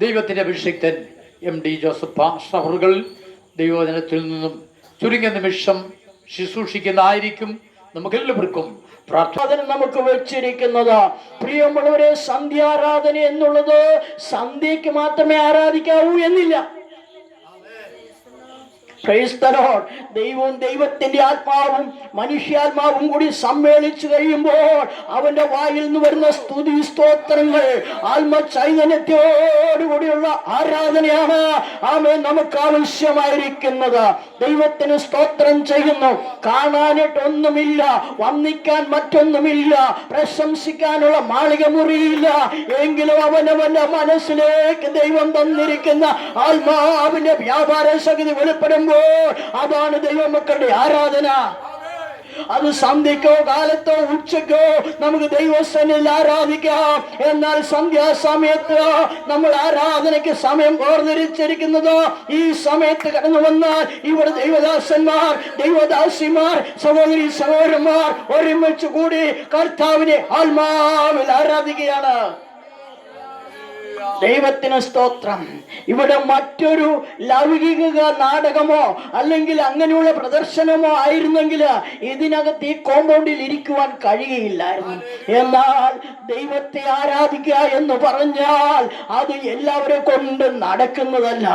ദൈവത്തിന്റെ അഭിഷിക്തൻ M D Joseph അവറുകൾ ദൈവവചനത്തിൽ നിന്നും ചുരുങ്ങിയ നിമിഷം ശുശ്രൂഷിക്കുന്നതായിരിക്കും നമുക്കെല്ലാവർക്കും പ്രാർത്ഥന നമുക്ക് വെച്ചിരിക്കുന്നത് പ്രിയമുള്ളവരെ സന്ധ്യാരാധന എന്നുള്ളത് സന്ധ്യയ്ക്ക് മാത്രമേ ആരാധിക്കാവൂ എന്നില്ല. ദൈവവും ദൈവത്തിന്റെ ആത്മാവും മനുഷ്യാത്മാവും കൂടി സമ്മേളിച്ചു കഴിയുമ്പോൾ അവന്റെ വായിൽ നിന്ന് വരുന്ന സ്തുതി സ്തോത്രങ്ങൾ ആത്മ ചൈതന്യത്തോടുകൂടിയുള്ള ആരാധനയാണ് ആമേ നമുക്ക് ആവശ്യമായിരിക്കുന്നത്. ദൈവത്തിന് സ്തോത്രം ചെയ്യുന്നു. കാണാനിട്ടൊന്നുമില്ല വന്നിക്കാൻ മറ്റൊന്നുമില്ല പ്രശംസിക്കാനുള്ള മാളിക മുറിയില്ല. എങ്കിലും അവനവന്റെ മനസ്സിലേക്ക് ദൈവം തന്നിരിക്കുന്ന ആത്മാവിന്റെ വ്യാപാര ശക്തി വെളിപ്പെടുമ്പോൾ അതാണ് ദൈവമക്കളുടെ ആരാധന. അത് സന്ധ്യക്കോ കാലത്തോ ഉച്ചക്കോ നമുക്ക് ദൈവസ്ഥനിൽ ആരാധിക്കാം. എന്നാൽ സന്ധ്യാസമയത്ത് നമ്മൾ ആരാധനയ്ക്ക് സമയം ഓർന്നിരിച്ചിരിക്കുന്നത് ഈ സമയത്ത് കടന്നു വന്നാൽ ഇവിടെ ദൈവദാസന്മാർ ദൈവദാസിമാർ സഹോദരി സഹോദരന്മാർ ഒരുമിച്ച് കൂടി കർത്താവിനെ ആത്മാവിൽ ആരാധിക്കുകയാണ്. ദൈവത്തിന് സ്തോത്രം. ഇവിടെ മറ്റൊരു ലൗകിക നാടകമോ അല്ലെങ്കിൽ അങ്ങനെയുള്ള പ്രദർശനമോ ആയിരുന്നെങ്കിൽ ഇതിനകത്ത് ഈ കോമ്പൗണ്ടിൽ ഇരിക്കുവാൻ കഴിയുകയില്ലായിരുന്നു. എന്നാൽ ദൈവത്തെ ആരാധിക്കുക എന്ന് പറഞ്ഞാൽ അത് എല്ലാവരെ കൊണ്ട് നടക്കുന്നതല്ല.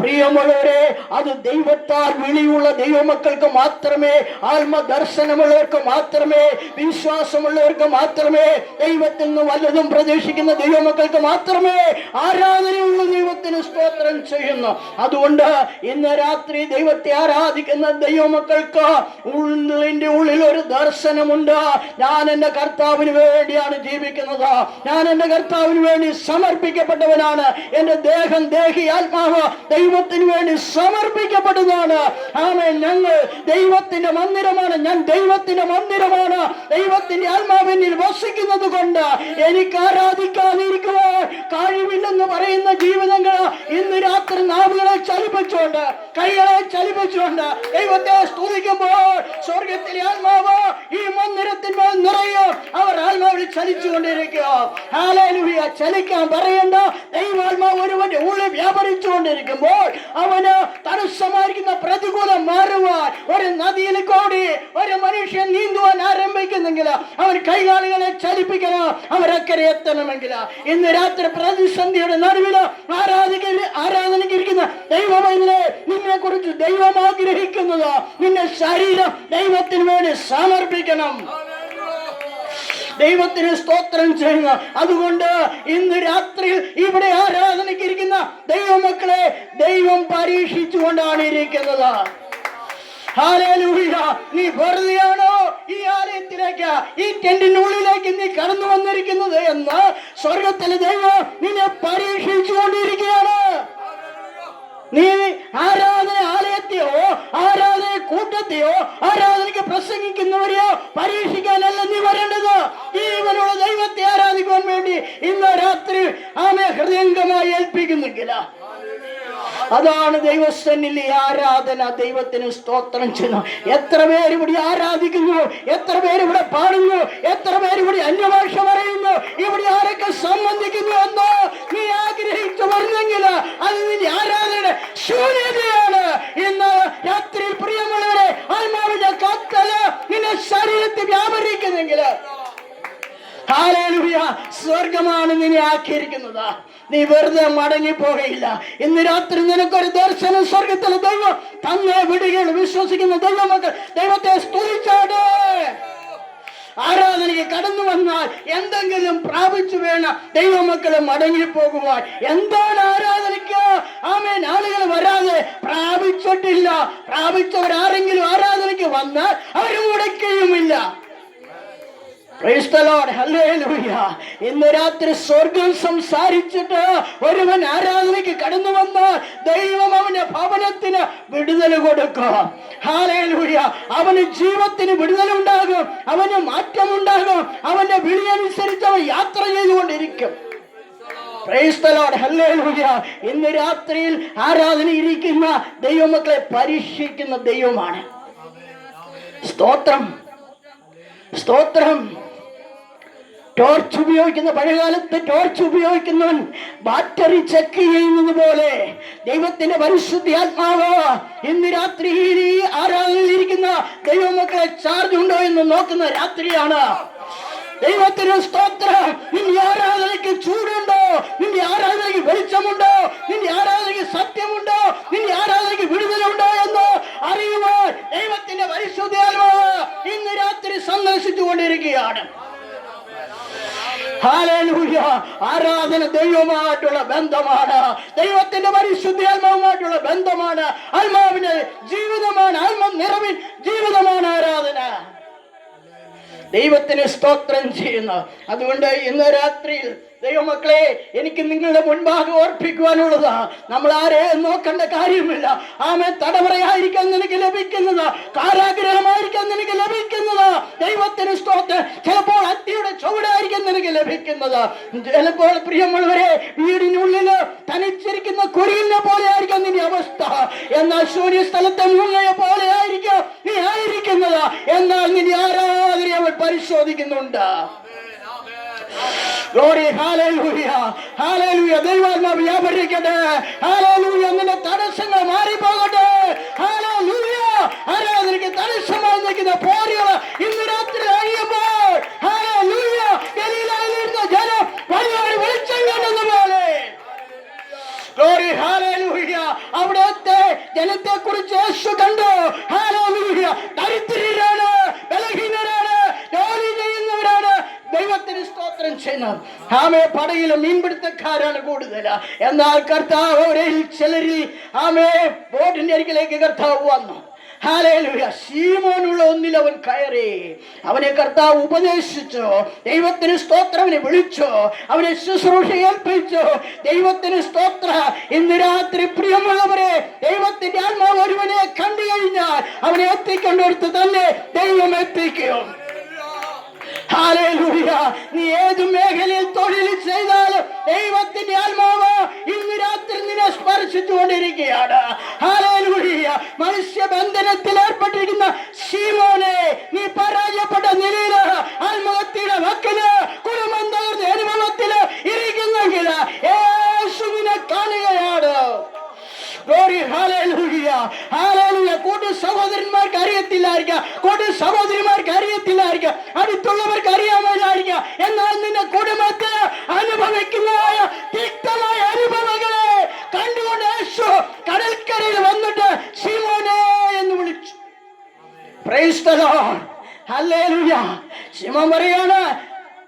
പ്രിയമുള്ളവരെ അത് ദൈവത്താൽ വിളിയുള്ള ദൈവമക്കൾക്ക് മാത്രമേ ആത്മദർശനമുള്ളവർക്ക് മാത്രമേ വിശ്വാസമുള്ളവർക്ക് മാത്രമേ ദൈവത്തിൽ നിന്ന് വല്ലതും പ്രതീക്ഷിക്കുന്ന ദൈവമക്കൾക്ക് മാത്രമേ ആരാധനയുള്ള ദൈവത്തിന് സ്തോത്രം ചെയ്യുന്നു. അതുകൊണ്ട് ഇന്ന് രാത്രി ദൈവത്തെ ആരാധിക്കുന്ന ദൈവമക്കൾക്ക് ഉള്ളിന്റെ ഉള്ളിൽ ഒരു ദർശനമുണ്ട്. ഞാൻ എന്റെ കർത്താവിന് വേണ്ടിയാണ് ജീവിക്കുന്നത്. ഞാൻ എന്റെ കർത്താവിന് വേണ്ടി സമർപ്പിക്കപ്പെട്ടവനാണ്. എന്റെ ദേഹം ദേഹി ആത്മാവ് ദൈവത്തിന് വേണ്ടി സമർപ്പിക്കപ്പെടുന്നതാണ്. ആമേ ഞങ്ങൾ ദൈവത്തിന്റെ മന്ദിരമാണ്. ഞാൻ ദൈവത്തിന്റെ മന്ദിരമാണ്. ദൈവത്തിന്റെ ആത്മാവിനിൽ വസിക്കുന്നത് കൊണ്ട് എനിക്ക് ആരാധിക്കാതിരിക്കുവാൻ രാത്രി നാവുകളെ ചലിപ്പിച്ചുകൊണ്ട് കൈകളെ ചലിപ്പിച്ചുകൊണ്ട് ദൈവത്തെ സ്തുതിക്കുമ്പോൾ സ്വർഗത്തിലെ ആത്മാവ് ഈ മന്ദിരത്തിന്മേൽ നിറയും. അവർ ആത്മാവിൽ ചലിച്ചുകൊണ്ടിരിക്കുക. ഹാലേലുഹിയ ചലിക്കാൻ പറയേണ്ട ദൈവാത്മാവ് ഒരുവന്റെ ഉള്ളിൽ വ്യാപരിച്ചുകൊണ്ടിരിക്കുമ്പോൾ അവന് തടസ്സമായിരിക്കുന്ന പ്രതികൂലം മാറുവാൻ ഒരു നദിയിൽ കൂടി ഒരു മനുഷ്യൻ നീന്തുവാൻ ആരംഭിക്കുന്നെങ്കിൽ അവൻ കൈകാലുകളെ ചലിപ്പിക്കണം. അവരക്കരെ എത്തണമെങ്കിൽ ഇന്ന് രാത്രി പ്രതിസന്ധിയുടെ നടുവിൽ ആരാധിക്ക ആരാധനയ്ക്ക് ദൈവമൈനെ നിന്നെ കുറിച്ച് ദൈവം ആഗ്രഹിക്കുന്നത് നിന്റെ ശരീരം ദൈവത്തിന് വേണ്ടി സമർപ്പിക്കണം. ദൈവത്തിന് സ്തോത്രം ചെയ്യുക. അതുകൊണ്ട് ഇന്ന് രാത്രി ഇവിടെ ആരാധനയ്ക്ക് ഇരിക്കുന്ന ദൈവമക്കളെ ദൈവം പരീക്ഷിച്ചുകൊണ്ടാണ് ഇരിക്കുന്നത്. നീ വെറുതെയാണോ ഈ ആലയത്തിലേക്ക് ഈ ടെന്റിനുള്ളിലേക്ക് നീ കടന്നു വന്നിരിക്കുന്നത് എന്ന് സ്വർഗത്തിലെ ദൈവം നിന്നെ പരീക്ഷിച്ചുകൊണ്ടിരിക്കുകയാണ്. നീ ആരാധന ആലയത്തെയോ ആരാധന കൂട്ടത്തെയോ ആരാധനയ്ക്ക് പ്രസംഗിക്കുന്നവരെയോ പരീക്ഷിക്കാനല്ല നീ വരേണ്ടത്. ജീവനുള്ള ദൈവത്തെ ആരാധിക്കുവാൻ വേണ്ടി ഇന്ന് രാത്രി ആമേ ഹൃദയംഗമായി ഏൽപ്പിക്കുന്നെങ്കില. അതാണ് ദൈവസ്ഥനിൽ ഈ ആരാധന ദൈവത്തിന് സ്തോത്രം ചെയ്യുന്നു. എത്ര പേര് ഇവിടെ ആരാധിക്കുന്നു? എത്ര പേര് ഇവിടെ പാടുന്നു? എത്ര പേര് ഇവിടെ അന്യഭാഷ പറയുന്നു ഇവിടെ ആരൊക്കെ സംബന്ധിക്കുന്നു എന്നോ നീ ആഗ്രഹിച്ചു പറഞ്ഞെങ്കിൽ അത് നിന്റെ ആരാധനയുടെ ശൂന്യതയാണ് ഇന്ന് രാത്രിയിൽ പ്രിയമുള്ളവരെ ആത്മാവിന്റെ കത്തൽ നിന്റെ ശരീരത്തിൽ വ്യാപരിക്കുന്നെങ്കിൽ സ്വർഗമാണ് നിന്നെ ആക്കിയിരിക്കുന്നത്. നീ വെറുതെ മടങ്ങി പോകയില്ല ഇന്ന് രാത്രി നിനക്കൊരു ദർശനം സ്വർഗത്തിൽ ദൈവം തന്നെ വിടുകൾ വിശ്വസിക്കുന്ന ദൈവമക്കൾ ദൈവത്തെ ആരാധനയ്ക്ക് കടന്നു വന്നാൽ എന്തെങ്കിലും പ്രാപിച്ചു വേണം ദൈവമക്കളെ മടങ്ങി പോകുവാൻ എന്താണ് ആരാധനയ്ക്ക്? ആമേൻ. ആളുകൾ വരാതെ പ്രാപിച്ചിട്ടില്ല. പ്രാപിച്ചവരാരെങ്കിലും ആരാധനയ്ക്ക് വന്നാൽ അവർ മുടക്കുകയുമില്ല ഇന്ന് രാത്രി സ്വർഗം സംസാരിച്ചിട്ട് ഒരുവൻ ആരാധനയ്ക്ക് കടന്നു വന്ന് ദൈവം അവന്റെ ഭവനത്തിന് വിടുതൽ കൊടുക്കും. ഹാലേലൂയ അവന് ജീവത്തിന് വിടുതൽ ഉണ്ടാകും. അവന് മാറ്റമുണ്ടാകും അവന്റെ വിളി അനുസരിച്ച് അവൻ യാത്ര ചെയ്തുകൊണ്ടിരിക്കും. ഇന്ന് രാത്രിയിൽ ആരാധന ഇരിക്കുന്ന ദൈവമക്കളെ പരീക്ഷിക്കുന്ന ദൈവമാണ്. സ്തോത്രം. സ്തോത്രം. ടോർച്ച് ഉപയോഗിക്കുന്ന പഴയകാലത്ത് ടോർച്ച് ഉപയോഗിക്കുന്നവൻ ബാറ്ററി ചെക്ക് ചെയ്യുന്നത് പോലെ ദൈവത്തിന്റെ പരിശുദ്ധി ആത്മാവ് ഇന്ന് രാത്രി ആരാധനയിലിരിക്കുന്ന ദൈവമക്കളെ ചാർജ് ഉണ്ടോ എന്ന് നോക്കുന്ന രാത്രിയാണ്. ദൈവത്തിന് സ്തോത്രം. നിന്റെ ആരാധനയ്ക്ക് ചൂടുണ്ടോ? നിന്റെ ആരാധനയ്ക്ക് വെളിച്ചമുണ്ടോ? നിന്റെ ആരാധനയ്ക്ക് സത്യമുണ്ടോ? നിന്റെ ആരാധനയ്ക്ക് വിടുതലുണ്ടോ എന്ന് അറിയുവാൻ ദൈവത്തിന്റെ പരിശുദ്ധ ആത്മാവ് ഇന്ന് രാത്രി സന്ദർശിച്ചു കൊണ്ടിരിക്കുകയാണ്. ആരാധന ദൈവമായിട്ടുള്ള ബന്ധമാണ്. ദൈവത്തിന്റെ പരിശുദ്ധി ആത്മാവുമായിട്ടുള്ള ബന്ധമാണ്. ആത്മാവിന്റെ ജീവിതമാണ്. ആത്മ നിറവിൽ ജീവിതമാണ് ആരാധന. ദൈവത്തിന് സ്തോത്രം ചെയ്യുന്നു. അതുകൊണ്ട് ഇന്ന് രാത്രിയിൽ ദൈവമക്കളെ എനിക്ക് നിങ്ങളുടെ മുൻപാകെ ഓർപ്പിക്കുവാനുള്ളതാ. നമ്മൾ ആരെയും നോക്കേണ്ട കാര്യമില്ല. ആമേ തടവറയായിരിക്കാൻ നിനക്ക് ലഭിക്കുന്നത്. കാരാഗ്രഹമായിരിക്കാൻ നിനക്ക് ലഭിക്കുന്നത്. ദൈവത്തിന് സ്തോത്ത് ചിലപ്പോൾ അത്തിയുടെ ചുവടായിരിക്കാൻ നിനക്ക് ലഭിക്കുന്നത്. ചിലപ്പോൾ പ്രിയമുള്ളവരെ വീടിനുള്ളിൽ തനിച്ചിരിക്കുന്ന കുരിലിനെ പോലെ ആയിരിക്കാം നിന്റെ അവസ്ഥ. എന്നാൽ ശൂന്യ സ്ഥലത്തെ മുങ്ങയെ പോലെ ആയിരിക്കും നീ ആയിരിക്കുന്നത്. എന്നാൽ നിന്റെ ആരാധന അവൾ പരിശോധിക്കുന്നുണ്ട്. ഗ്ലോറി ഹാലേലൂയ ഹാലേലൂയ ദൈവാത്മാവ് വ്യാപരിക്കട്ടെ. ഹാലേലൂയ നിന്റെ തടസ്സങ്ങൾ മാറിപ്പോകട്ടെ. ഹാലേലൂയ ആരാധനയ്ക്ക് തടസ്സമായി നിൽക്കുന്ന പോരുകൾ ഇന്ന് രാത്രി അഴിയുമ്പോൾ ഹാലേലൂയ ഗലീലയിലിരുന്ന ജനം വലിയ വെളിച്ചം കണ്ടെന്ന പോലെ. ഗ്ലോറി ഹാലേലൂയ അവിടുത്തെ ജനത്തെ കുറിച്ച് യേശു കണ്ടു. ഹാലേലൂയ ദരിദ്രരാണ് ബലഹീനരാണ് ജോലി ചെയ്യുന്നവരാണ് ദൈവത്തിന് സ്തോത്രം ചെയ്യണം ആമെ പടയിലെ മീൻപിടുത്തക്കാരാണ് കൂടുതൽ എന്നാൽ കർത്താവ് ചിലരിൽ ആമേ ബോട്ടിന്റെ അരികിലേക്ക് കർത്താവ് വന്നു. ശീമോനുള്ള ഒന്നിൽ അവൻ കയറി. അവനെ കർത്താവ് ഉപദേശിച്ചു. ദൈവത്തിന് സ്തോത്രം. അവനെ വിളിച്ചു. അവനെ ശുശ്രൂഷ ഏൽപ്പിച്ചു. ദൈവത്തിന് സ്തോത്ര. ഇന്ന് രാത്രി പ്രിയമുള്ളവരെ ദൈവത്തിന്റെ ആത്മാവ് ഒരുവനെ കണ്ടു കഴിഞ്ഞാൽ അവനെ എത്തിക്കൊണ്ടെടുത്ത് തന്നെ ദൈവം എത്തിക്കും. നീ ഏത് മേഖലയിൽ തൊഴിൽ ചെയ്താലും ദൈവത്തിന്റെ ആത്മാവ് ഇന്ന് രാത്രി നിന്നെ സ്പർശിച്ചുകൊണ്ടിരിക്കുകയാണ്. ഹാലേലൂയ മനുഷ്യബന്ധനത്തിൽ ഏർപ്പെട്ടിരിക്കുന്ന ശീമോനെ നീ പരാജയപ്പെട്ട നിലയിൽ ആത്മഹത്യയുടെ വക്കിൽ കുടുംബം തകർന്ന അനുഭവത്തിൽ ഇരിക്കുന്നെങ്കിൽ യേശുവിനെ കാണുകയാണ്. കൂട്ടു സഹോദരന്മാർക്ക് അറിയത്തില്ലായിരിക്കാം. കൂട്ടു സഹോദരിമാർക്ക് അറിയത്തില്ലായിരിക്കാം അടുത്തുള്ളവർക്ക് അറിയാമായിരിക്കുക എന്നാൽ നിന്റെ കുടുംബത്തിൽ അനുഭവിക്കുന്നതായ തിക്തമായ അനുഭവങ്ങളെ കണ്ടുകൊണ്ട് യേശു കടൽക്കരയിൽ വന്നിട്ട് ശിമോനെ എന്ന് വിളിച്ചു. പ്രൈസ് അല്ലേ ശിമോൻ പറയാണ്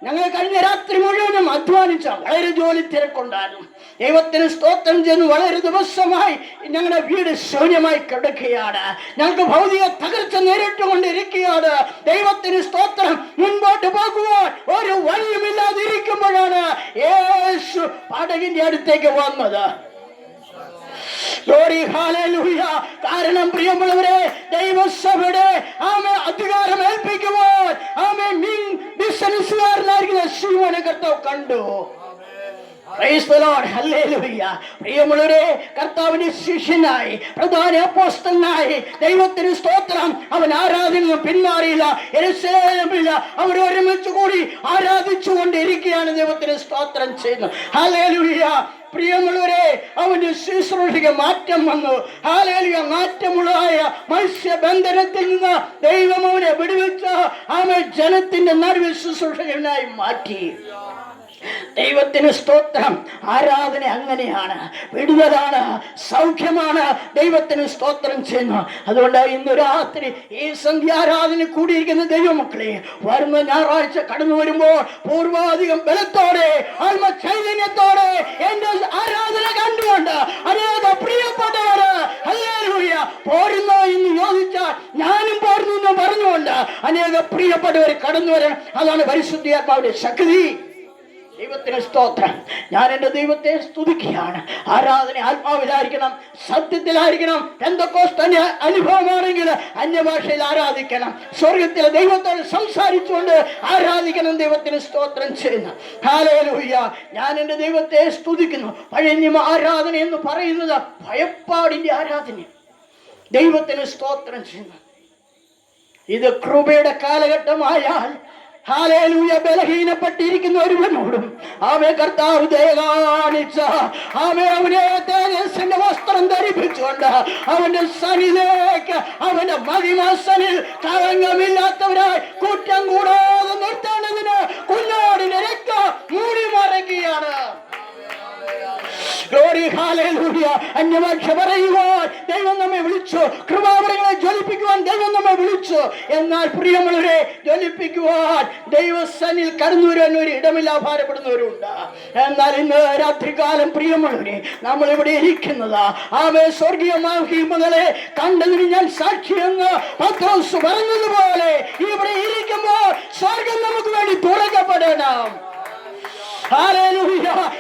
ഞങ്ങൾ കഴിഞ്ഞ രാത്രി മുഴുവനും അധ്വാനിച്ച വളരെ ജോലി തിരക്കുണ്ടായിരുന്നു ദൈവത്തിന് സ്തോത്രം ചെയ്യുന്നു. വളരെ ദിവസമായി ഞങ്ങളുടെ വീട് ശൂന്യമായി കിടക്കുകയാണ്. ഞങ്ങൾക്ക് ഭൗതിക തകർച്ച നേരിട്ടുകൊണ്ടിരിക്കുകയാണ്. ദൈവത്തിന് സ്തോത്രം മുൻപോട്ട് പോകുവാൻ ഒരു വഴിയുമില്ലാതിരിക്കുമ്പോഴാണ് യേശു പടകിന്റെ അടുത്തേക്ക് വന്നത്. കാരണം പ്രിയമുള്ളവരെ ദൈവസഭയുടെ ആമെ ശിവനെ കർത്താവ് കണ്ടു. പ്രിയമുള്ളവരെ കർത്താവിന്റെ ശിഷ്യനായി പ്രധാന അപ്പോസ്തനായി ദൈവത്തിന് സ്തോത്രം. അവൻ ആരാധന പിന്മാറിയില്ല യെരൂശലേമില്ല അവർ ഒരുമിച്ച് കൂടി ആരാധിച്ചു കൊണ്ടിരിക്കുകയാണ് ദൈവത്തിന് സ്തോത്രം ചെയ്യുന്നത് ഹല്ലേലൂയ പ്രിയമുള്ളവരെ അവന്റെ ശുശ്രൂഷയ്ക്ക് മാറ്റം വന്നു. ഹാലേലിയ മാറ്റമുള്ളതായ മത്സ്യബന്ധനത്തിൽ നിന്ന് ദൈവം അവനെ വിടുവിച്ച അവൻ ജനത്തിന്റെ നടുവിൽ ശുശ്രൂഷകനായി മാറ്റി. ദൈവത്തിന് സ്തോത്രം. ആരാധന അങ്ങനെയാണ്. വിടുതലാണ് സൗഖ്യമാണ്. ദൈവത്തിന് സ്തോത്രം ചെയ്യുന്നു. അതുകൊണ്ട് ഇന്ന് രാത്രി ഈ സന്ധ്യാരാധന കൂടിയിരിക്കുന്ന ദൈവമക്കളെ വരുന്ന ഞായറാഴ്ച കടന്നു വരുമ്പോൾ പൂർവാധികം ബലത്തോടെ ആത്മ ചൈതന്യത്തോടെ എന്റെ ആരാധന കണ്ടുകൊണ്ട് അനേക പ്രിയപ്പെട്ടവര് പോരുന്നോ എന്ന് ചോദിച്ചാൽ ഞാനും പോരുന്നു എന്ന് പറഞ്ഞുകൊണ്ട് അനേക പ്രിയപ്പെട്ടവർ കടന്നു വരണം. അതാണ് പരിശുദ്ധിയാത്മാവിന്റെ ശക്തി. ദൈവത്തിന് സ്തോത്രം. ഞാൻ എന്റെ ദൈവത്തെ സ്തുതിക്കുകയാണ്. ആരാധന ആത്മാവിലായിരിക്കണം സത്യത്തിലായിരിക്കണം. എന്തൊക്കെ അനുഭവമാണെങ്കിൽ അന്യഭാഷയിൽ ആരാധിക്കണം. സ്വർഗത്തിലെ ദൈവത്തോട് സംസാരിച്ചുകൊണ്ട് ആരാധിക്കണം ദൈവത്തിന് സ്തോത്രം ചെയ്യുന്ന. ഹാലേലൂയ്യ ഞാൻ എന്റെ ദൈവത്തെ സ്തുതിക്കുന്നു. പഴഞ്ഞ ആരാധന എന്ന് പറയുന്നത് ഭയപ്പാടിന്റെ ആരാധന ദൈവത്തിന് സ്തോത്രം ചെയ്യുന്നു. ഇത് കൃപയുടെ കാലഘട്ടമായാൽ ഹാലേലൂയ ബലഹീനപ്പെട്ടിരിക്കുന്ന ഒരുവനോടും ആമേ കർത്താവ് ദയ കാണിച്ച ആമേ അവനെ തേജസ്സിന്റെ വസ്ത്രം ധരിപ്പിച്ചുകൊണ്ട് അവന്റെ സനിലേക്ക് അവന്റെ മഹിമസനിൽ കളങ്കമില്ലാത്തവരായി കുറ്റം കൂടാതെ നിർത്തേണ്ടതിന് കുഞ്ഞാടിന്റെ രക്തം മൂടി മറയ്ക്കുകയാണ് ഗ്ലോറി ഹാലേലൂയ അന്യഭാഷ പറയുവാൻ ദൈവം നമ്മെ വിളിച്ചു. കൃപാവരങ്ങളെ ജ്വലിപ്പിക്കുവാൻ ദൈവം നമ്മെ വിളിച്ചു. എന്നാൽ പ്രിയമുള്ളവരെ ജ്വലിപ്പിക്കുവാൻ ദൈവസനിൽ കടന്നു വരാൻ ഒരു ഇടമില്ല ഭാരപ്പെടുന്നവരുണ്ട്. എന്നാൽ ഇന്ന് രാത്രികാലം പ്രിയമുള്ളവരെ നമ്മൾ ഇവിടെ ഇരിക്കുന്നത് ആമേ സ്വർഗീയ മഹിമകളെ കണ്ടതിന് ഞാൻ സാക്ഷിയെന്ന് പത്രോസ് പറഞ്ഞതുപോലെ ഇവിടെ ഇരിക്കുമ്പോൾ സ്വർഗം നമുക്ക് വേണ്ടി തുറക്കപ്പെടണം.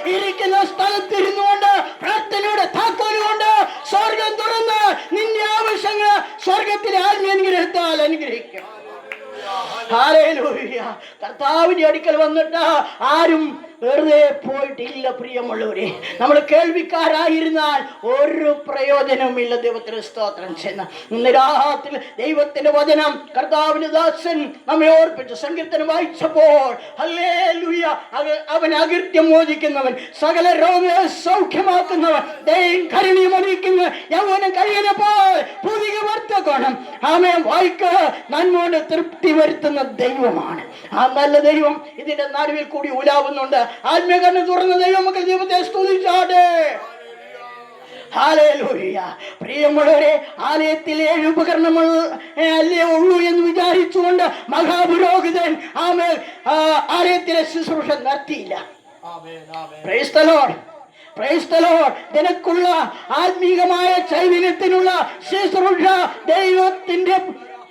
ഇരിക്കുന്ന സ്ഥലത്തിരുന്നുകൊണ്ട് പ്രാർത്ഥനയുടെ താക്കോലുകൊണ്ട് സ്വർഗം തുറന്ന് നിന്റെ ആവശ്യങ്ങൾ സ്വർഗത്തിലെ ആത്മീയ അനുഗ്രഹത്താൽ അനുഗ്രഹിക്കും. കർത്താവിന്റെ അടുക്കൽ വന്നിട്ട് ആരും വെറുതെ പോയിട്ടില്ല പ്രിയമുള്ളവരെ. നമ്മൾ കേൾവിക്കാരായിരുന്നാൽ ഒരു പ്രയോജനവുമില്ല ദൈവത്തിന് സ്തോത്രം ചെന്ന് ഇന്ന് രാഹത്തിൽ ദൈവത്തിന്റെ വചനം കർത്താവിന് ദാസൻ നമ്മെ ഓർപ്പിച്ചു സങ്കീർത്തനം വായിച്ചപ്പോൾ അവൻ അകൃത്യം മോചിക്കുന്നവൻ സകല രോഗിയെ സൗഖ്യമാക്കുന്നവൻ ദൈവം കരുണിയും അണിയിക്കുന്ന യൗവനം കഴിയുന്നപ്പോൾ പുതിയ വർത്തകോണം ആമേ വായിക്ക്. നന്മോട് തൃപ്തി വരുത്തുന്ന ദൈവമാണ്. ആ നല്ല ദൈവം ഇതിന്റെ നടുവിൽ കൂടി ഉലാവുന്നുണ്ട്. ആത്മീയകരണം തുറന്ന ദൈവം മക്കൾ ദൈവത്തെ സ്തുതിച്ചാട്ടെ പ്രിയമുള്ളവരെ ആലയത്തിൽ ഏഴ് ഉപകരണങ്ങൾ അല്ലേ ഉള്ളൂ എന്ന് വിചാരിച്ചുകൊണ്ട് മഹാപുരോഹിതൻ ആമേൽ ആലയത്തിലെ ശുശ്രൂഷ നടത്തിയില്ല. നിനക്കുള്ള ആത്മീകമായ ചൈതന്യത്തിനുള്ള ശുശ്രൂഷ ദൈവത്തിന്റെ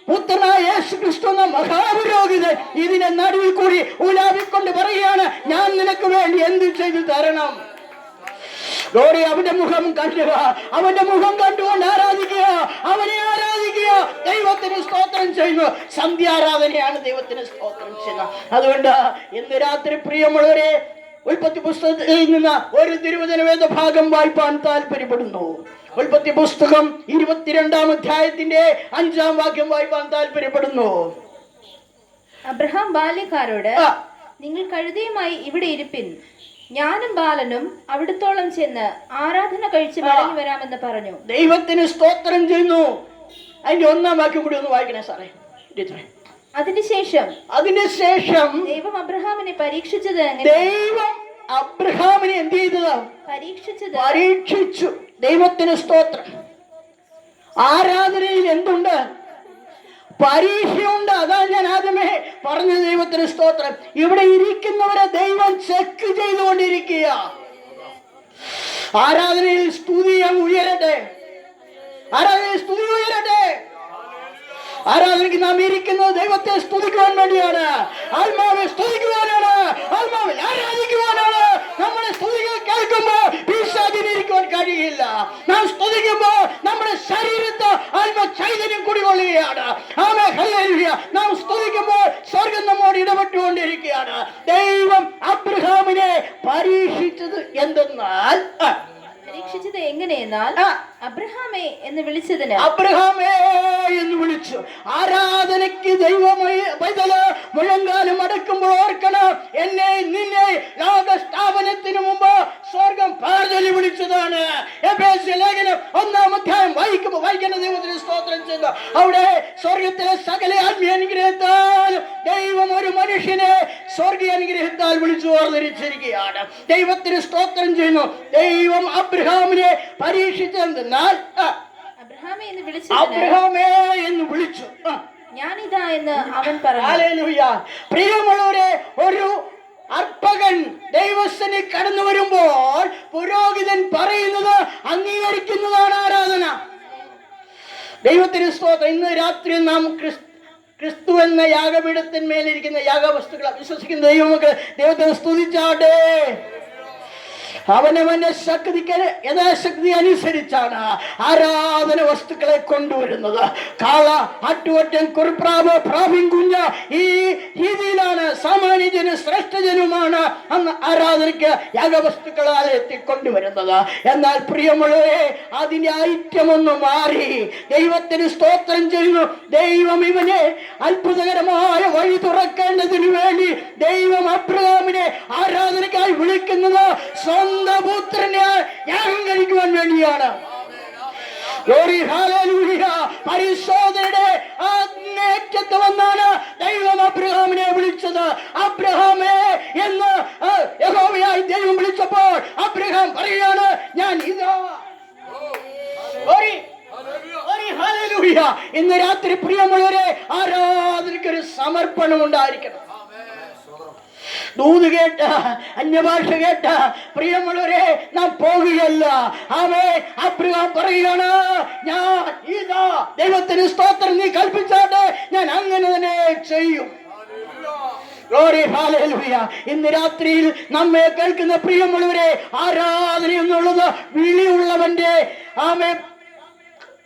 പുത്രനായ യേശു ക്രിസ്തു എന്ന മഹാപുരോഹിതൻ ഇതിനെ നടുവിൽ കൂടി ഉലാവിക്കൊണ്ട് പറയുകയാണ് ഞാൻ നിനക്ക് വേണ്ടി എന്ത് ചെയ്തു തരണം? ഗോറി അവന്റെ മുഖം കണ്ടുക അവന്റെ മുഖം കണ്ടുകൊണ്ട് ആരാധിക്കുക? അവനെ ആരാധിക്കുക? ദൈവത്തിന് സ്തോത്രം ചെയ്യുന്നു. സന്ധ്യാരാധനയാണ് ദൈവത്തിന് സ്തോത്രം ചെയ്യുന്നത്. അതുകൊണ്ട് ഇന്ന് രാത്രി പ്രിയമുള്ളവരെ ഉൽപ്പത്തി പുസ്തകത്തിൽ നിന്ന് ഒരു തിരുവചന വേദ ഭാഗം വായിപ്പാൻ താല്പര്യപ്പെടുന്നു. ഉൽപ്പത്തി പുസ്തകം ഇരുപത്തിരണ്ടാം അധ്യായത്തിന്റെ അഞ്ചാം വാക്യം വായിപ്പാൻ താല്പര്യപ്പെടുന്നു. അബ്രഹാം ബാല്യക്കാരോട് നിങ്ങൾ കഴുതയുമായി ഇവിടെ ഇരിപ്പിൻ. ഞാനും ബാലനും അവിടത്തോളം ചെന്ന് ആരാധന കഴിച്ച് മടങ്ങി വരാമെന്ന് പറഞ്ഞു. ദൈവത്തിന് സ്തോത്രം ചെയ്യുന്നു. അതിന്റെ ഒന്നാം വാക്യം കൂടി ഒന്ന് വായിക്കണേ സാറേ. ടീച്ചറേ അതിനുശേഷം അതിനുശേഷം ദൈവം അബ്രഹാമിനെ പരീക്ഷിച്ചത് ദൈവം അബ്രഹാമിനെ എന്ത് ചെയ്തത് പരീക്ഷിച്ചത്. പരീക്ഷിച്ചു. ദൈവത്തിന് സ്തോത്രം. ആരാധനയിൽ എന്തുണ്ട്? പരീക്ഷയുണ്ട്. അതാ ഞാൻ ആദ്യമേ പറഞ്ഞ ദൈവത്തിന് സ്തോത്രം. ഇവിടെ ഇരിക്കുന്നവരെ ദൈവം ചെക്ക് ചെയ്തുകൊണ്ടിരിക്കുക. ആരാധനയിൽ സ്തുതി അങ്ങ് ഉയരട്ടെ. ആരാധനയിൽ സ്തുതി ഉയരട്ടെ. ആരാധനയ്ക്ക് നാം ഇരിക്കുന്നത് ദൈവത്തെ സ്തുതിക്കുവാൻ വേണ്ടിയാണ്. ആത്മാവെ സ്തുതിക്കുവാനാണ്. ആത്മാവിൽ ആരാധിക്കുവാനാണ്. നമ്മുടെ സ്തുതികൾ കേൾക്കുമ്പോൾ പിശാചിനിരിക്കുവാൻ കഴിയില്ല. നാം സ്തുതിക്കുമ്പോൾ നമ്മുടെ ശരീരത്തെ ആത്മ ചൈതന്യം കുടികൊള്ളുകയാണ്. ആമേ ഹല്ലേലൂയ. നാം സ്തുതിക്കുമ്പോൾ സ്വർഗം നമ്മോട് ഇടപെട്ടുകൊണ്ടിരിക്കുകയാണ്. ദൈവം അബ്രഹാമിനെ പരീക്ഷിച്ചത് എന്തെന്നാൽ പരീക്ഷിച്ചത് എങ്ങനെയെന്നാൽ അബ്രഹാമേ എന്ന് വിളിച്ചതിന് അബ്രഹാമേ എന്ന് വിളിച്ചു. ആരാധനയ്ക്ക് ദൈവമയ പൈതൽ മുഴങ്കാലം അടക്കുമ്പോൾ ഓർക്കണം എന്നെ നിന്നെ ലോക സ്ഥാപനത്തിന് മുമ്പ് സ്വർഗം പാർജലി വിളിച്ചതാണ്. ലേഖനം ഒന്നാം അധ്യായം വായിക്കുമ്പോൾ വായിക്കുന്ന ദൈവത്തിന് സ്തോത്രം ചെയ്തു അവിടെ സ്വർഗത്തിലെ സകല ആത്മീയ അനുഗ്രഹത്താൽ ദൈവം ഒരു മനുഷ്യനെ സ്വർഗീയ അനുഗ്രഹത്താൽ വിളിച്ചു ഓർന്നിരിച്ചിരിക്കുകയാണ് ദൈവത്തിന് സ്തോത്രം ചെയ്യുന്നു. ദൈവം അബ്രഹാമിനെ പരീക്ഷിച്ചെന്നാൽ അബ്രഹാമേ എന്ന് വിളിച്ചു. ഞാനിതാ എന്ന് അവൻ പറഞ്ഞു. പ്രിയമുള്ളവരെ ഒരു അർപ്പകൻ ദൈവസ്ഥന് കടന്നു വരുമ്പോൾ പുരോഹിതൻ പറയുന്നത് അംഗീകരിക്കുന്നതാണ് ആരാധന. ദൈവത്തിന് സ്തോത്രം. ഇന്ന് രാത്രി നാം ക്രിസ്- ക്രിസ്തു എന്ന യാഗപീഠത്തിന്മേലിരിക്കുന്ന യാഗവസ്തുക്കളെ വിശ്വസിക്കുന്ന ദൈവമൊക്കെ ദൈവത്തെ സ്തുതിച്ചാട്ടെ. അവനവന്റെ ശക്തിക്ക് യഥാശക്തി അനുസരിച്ചാണ് ആരാധന വസ്തുക്കളെ കൊണ്ടുവരുന്നത്. കാള ആട്ടുവറ്റൻ കുറുപ്രാവ് പ്രാവിൻ കുഞ്ഞ് ഈ രീതിയിലാണ് സാമാന്യജനും ശ്രേഷ്ഠജനുമാണ് അന്ന് ആരാധനയ്ക്ക് യാഗവസ്തുക്കളാൽ എത്തിക്കൊണ്ടുവരുന്നത്. കൊണ്ടുവരുന്നത് എന്നാൽ പ്രിയമുള്ളവരെ അതിന്റെ ഐറ്റം ഒന്ന് മാറി. ദൈവത്തിന് സ്തോത്രം ചെയ്യുന്നു. ദൈവം ഇവനെ അത്ഭുതകരമായ വഴി തുറക്കേണ്ടതിനു വേണ്ടി ദൈവം അബ്രഹാമിനെ ആരാധനയ്ക്കായി വിളിക്കുന്നത് സ്വന്തം പുത്രനെ അഹങ്കരിക്കുവാൻ വേണ്ടിയാണ്. പരിശോധനയുടെ അങ്ങേറ്റത്ത് വന്നാണ് ദൈവം അബ്രഹാമിനെ വിളിച്ചത് അബ്രഹാമേ എന്ന് യഹോവയായി ദൈവം വിളിച്ചപ്പോൾ അബ്രഹാം പറയാണ് ഞാൻ ഇതാ. ഇന്ന് രാത്രി പ്രിയമുള്ളവരെ ആരാധനയ്ക്ക് ഒരു സമർപ്പണം ഉണ്ടായിരിക്കണം ദൂത് കേട്ട അന്യഭാഷ കേട്ട പ്രിയമുള്ളവരെ നാം പോകുകയല്ല ആമേ അബ്രഹാം പറയുകയാണ് ഞാൻ ഇതാ ദൈവത്തിന് സ്തോത്രം നീ കൽപ്പിച്ചാട്ടെ ഞാൻ അങ്ങനെ തന്നെ ചെയ്യും. ഇന്ന് രാത്രിയിൽ നമ്മെ കേൾക്കുന്ന പ്രിയമുള്ളവരെ ആരാധന എന്നുള്ളത് വിളിയുള്ളവന്റെ ആമേ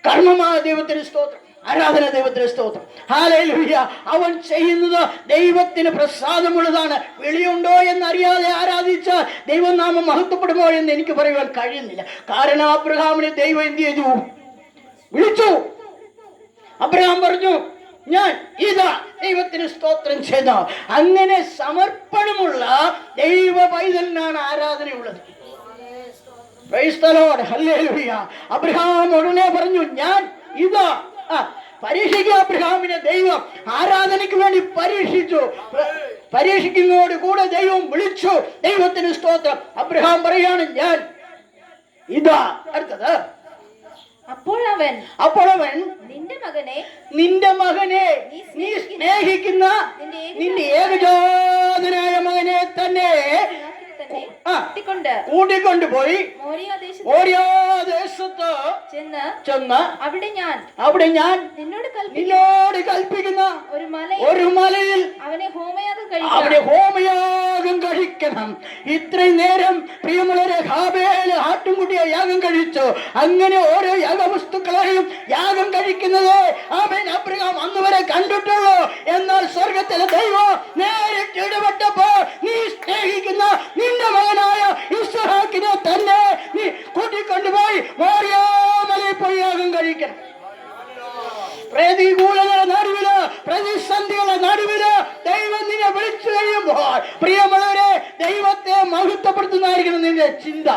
കർമ്മമാ ദൈവത്തിന് സ്തോത്രം. ആരാധന ദൈവത്തിന് സ്തോത്രം. ഹാലയിലൂയ അവൻ ചെയ്യുന്നത് ദൈവത്തിന് പ്രസാദമുള്ളതാണ്. വിളിയുണ്ടോ എന്നറിയാതെ ആരാധിച്ച ദൈവനാമം മഹത്വപ്പെടുമോ എന്ന് എനിക്ക് പറയുവാൻ കഴിയുന്നില്ല. കാരണം അബ്രഹാമിനെ ദൈവം എന്ത് ചെയ്തു? വിളിച്ചു. അബ്രഹാം പറഞ്ഞു ഞാൻ ഇതാ ദൈവത്തിന് സ്തോത്രം ചെയ്ത. അങ്ങനെ സമർപ്പണമുള്ള ദൈവ പൈതലിനാണ് ആരാധനയുള്ളത്. അബ്രഹാം ഉടനെ പറഞ്ഞു ഞാൻ ഇതാ ആ, പരീക്ഷിക്കുക അബ്രഹാമിനെ ദൈവം. ആരാധനയ്ക്ക് വേണ്ടി പരീക്ഷിച്ചു. പരീക്ഷിക്കുന്നതോട് കൂടെ ദൈവം വിളിച്ചു. ദൈവത്തിന് സ്തോത്രം. അബ്രഹാം പറയാണ് ഞാൻ ഇതാ. അടുത്തത്. അപ്പോൾ അവൻ അപ്പോൾ അവൻ നിന്റെ മകനെ നിന്റെ മകനെ നീ സ്നേഹിക്കുന്ന നിന്റെ ഏകജാതനായ മകനെ തന്നെ കൂട്ടിക്കൊണ്ട് മോരിയ ദേശത്ത് ചെന്ന് ചെന്ന് അവിടെ ഞാൻ അവിടെ ഞാൻ നിന്നോട് നിന്നോട് കൽപ്പിക്കുന്ന ഒരു മല ഒരു മലയിൽ അവനെ ഹോമയാഗം കഴിക്കണം. അവിടെ ഹോമയാഗം കഴിക്കണം. ഇത്രയും നേരം പ്രിയമുള്ളവരെ ഹാബേൽ ആട്ടുംകുട്ടിയെ യാഗം കഴിച്ചു. അങ്ങനെ ഓരോ യാഗവസ്തുക്കളെയും യാഗം കഴിക്കുന്നത് ആമേൻ അബ്രഹാം അന്ന് വരെ കണ്ടിട്ടുള്ളൂ. എന്നാൽ സ്വർഗത്തിലെ ദൈവം നേരിട്ട് ഇടപെട്ടപ്പോൾ നീ സ്നേഹിക്കുന്ന നിന്റെ മകനായ ഇസ്ഹാക്കിനെ തന്നെ നീ കൂട്ടിക്കൊണ്ടുപോയി മോറിയാമലയിൽ പോയി യാഗം കഴിക്കണം പ്രതികൂലങ്ങളുടെ നടുവിൽ പ്രതിസന്ധികളുടെ നടുവിൽ ദൈവം നിന്നെ വിളിച്ചു കഴിയുമ്പോൾ പ്രിയമുള്ളവരെ ദൈവത്തെ മഹത്വപ്പെടുത്തുന്നതായിരിക്കണം നിന്റെ ചിന്ത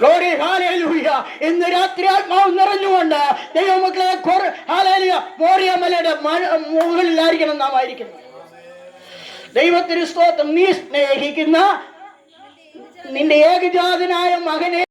Glory, hallelujah. ഇന്ന് രാത്രി ആത്മാവ് നിറഞ്ഞുകൊണ്ട് ദൈവമക്കളെ ഹാലേലിയ മോറിയ മലയുടെ മഴ- മുകളിലായിരിക്കണം നാം ആയിരിക്കുന്നത് ദൈവത്തിന് സ്തോത്രം. നീ സ്നേഹിക്കുന്ന നിന്റെ ഏകജാതനായ മകനെ